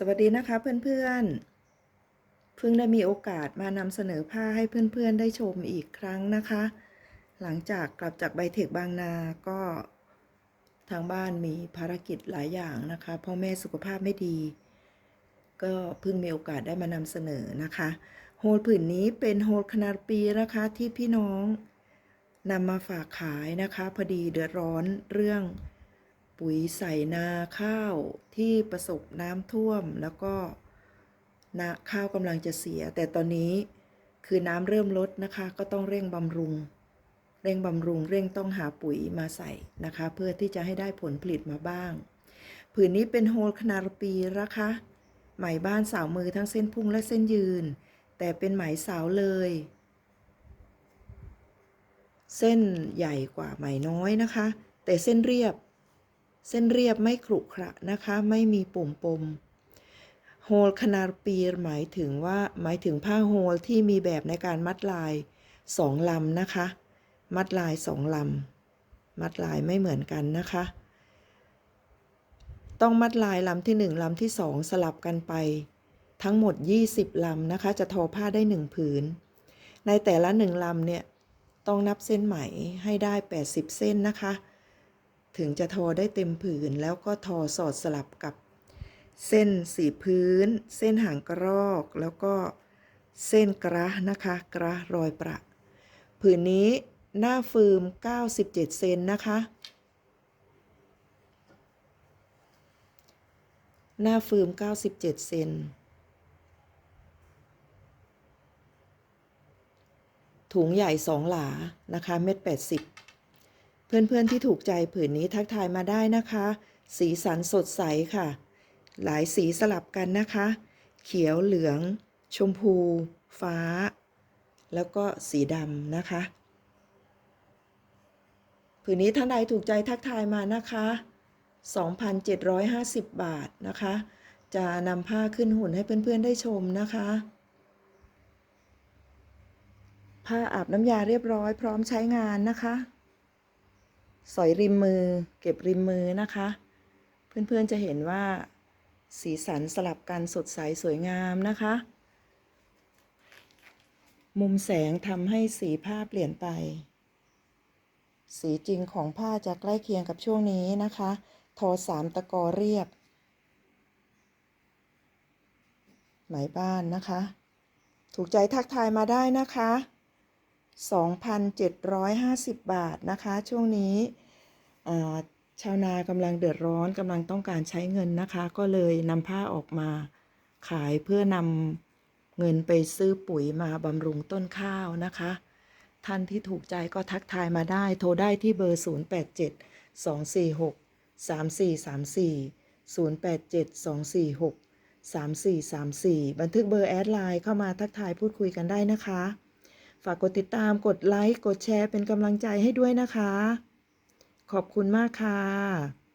สวัสดีนะคะเพื่อนๆ เพิ่งได้มีโอกาสมานำเสนอผ้าให้เพื่อนๆ ได้ชมอีกครั้งนะคะ หลังจากกลับจากไบเทคบางนาก็ทางบ้านมีภารกิจหลายอย่างนะคะพ่อแม่สุขภาพไม่ดี ก็เพิ่งมีโอกาสได้มานำเสนอนะคะ โฮลผืนนี้เป็นโฮลคนาดปีนะคะที่พี่น้องนำมาฝากขายนะคะ พอดีเดือดร้อนเรื่อง ปุ๋ยใส่นาข้าวที่ประสบน้ำท่วม แล้วก็นาข้าวกำลังจะเสีย แต่ตอนนี้คือน้ำเริ่มลดนะคะ ก็ต้องเร่งบำรุง เร่งบำรุง เร่งต้องหาปุ๋ยมาใส่นะคะ เพื่อที่จะให้ได้ผลผลิตมาบ้าง ผืนนี้เป็นโฮลคนารปีนะคะไหมบ้านสาวมือทั้งเส้นพุ่งและเส้นยืน แต่เป็นไหมสาวเลย เส้นใหญ่กว่าไหมน้อยนะคะ แต่เส้นเรียบ เส้นเรียบไม่ขรุขระนะคะ ไม่มีปุ่มปมโฮลคนาร์ปีหมายถึงว่าหมายถึงผ้าโฮลที่มีแบบในการมัดลายสองลำนะคะ มัดลายสองลำมัดลายไม่เหมือนกันนะคะ ต้องมัดลายลำที่หนึ่งลำที่สองสลับกันไป ทั้งหมด 20ลำนะคะ จะทอผ้าได้หนึ่งผืน ในแต่ละหนึ่งลำเนี่ยต้องนับเส้นไหมให้ได้ 80 เส้นนะคะ ถึงจะทอได้เต็มผืนแล้วก็ทอสอดสลับกับ เส้นสีพื้น เส้นหางกรอก แล้วก็เส้นกระนะคะ กระรอยประ ผืนนี้หน้าฟืม 97 เซนนะคะ หน้าฟืม 97 เซนถุงใหญ่สองหลานะคะเม็ด80 เพื่อนๆที่ถูกใจผืนนี้ทักทายมาได้นะคะ สีสันสดใสค่ะ หลายสีสลับกันนะคะ เขียวเหลือง ชมพู ฟ้า แล้วก็สีดำนะคะ ผืนนี้ท่านใดถูกใจทักทายมานะคะ 2,750 บาทนะคะ จะนำผ้าขึ้นหุ่นให้เพื่อนๆได้ชมนะคะผ้าอาบน้ำยาเรียบร้อยพร้อมใช้งานนะคะ สอยริมมือ เก็บริมมือนะคะ เพื่อนๆจะเห็นว่าสีสันสลับกันสดใสสวยงามนะคะ มุมแสงทำให้สีผ้าเปลี่ยนไป สีจริงของผ้าจะใกล้เคียงกับช่วงนี้นะคะ ทอสามตะกอเรียบ ไหมบ้านนะคะ ถูกใจทักทายมาได้นะคะ 2,750 บาทนะคะ ช่วงนี้ชาวนากำลังเดือดร้อนกำลังต้องการใช้เงินนะคะ ก็เลยนำผ้าออกมาขายเพื่อนำเงินไปซื้อปุ๋ยมาบำรุงต้นข้าวนะคะ ท่านที่ถูกใจก็ทักทายมาได้ โทรได้ที่เบอร์ 087 246 3434 087 246 3434 บันทึกเบอร์แอดไลน์เข้ามาทักทายพูดคุยกันได้นะคะ ฝากกดติดตามกดไลค์ กดแชร์เป็นกำลังใจให้ด้วยนะคะ ขอบคุณมากค่ะ